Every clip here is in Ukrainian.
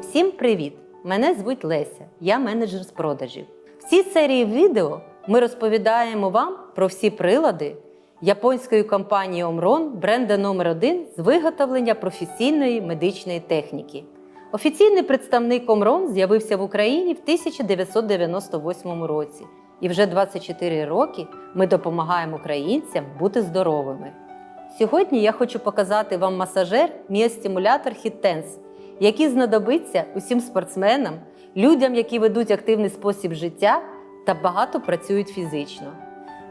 Всім привіт! Мене звуть Леся, я менеджер з продажів. В цій серії відео ми розповідаємо вам про всі прилади японської компанії Omron, бренда номер 1 з виготовлення професійної медичної техніки. Офіційний представник Omron з'явився в Україні в 1998 році, і вже 24 роки ми допомагаємо українцям бути здоровими. Сьогодні я хочу показати вам масажер міостимулятор HitTense, який знадобиться усім спортсменам, людям, які ведуть активний спосіб життя та багато працюють фізично.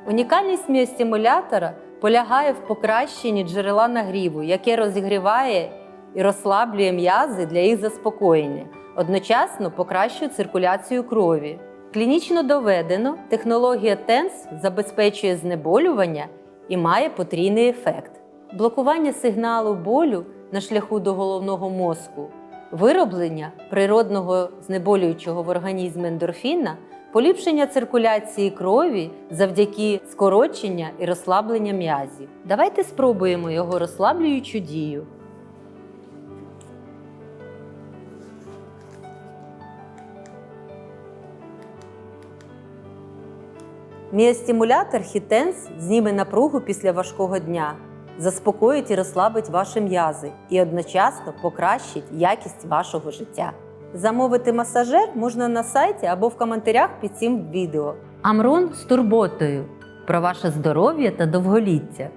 Унікальність міостимулятора полягає в покращенні джерела нагріву, яке розігріває і розслаблює м'язи для їх заспокоєння, одночасно покращує циркуляцію крові. Клінічно доведено, технологія TENS забезпечує знеболювання і має потрійний ефект. Блокування сигналу болю на шляху до головного мозку, вироблення природного знеболюючого в організмі ендорфіна, поліпшення циркуляції крові завдяки скорочення і розслаблення м'язів. Давайте спробуємо його розслаблюючу дію. Міостимулятор Хітенс зніме напругу після важкого дня, заспокоїть і розслабить ваші м'язи і одночасно покращить якість вашого життя. Замовити масажер можна на сайті або в коментарях під цим відео. Амрон з турботою про ваше здоров'я та довголіття.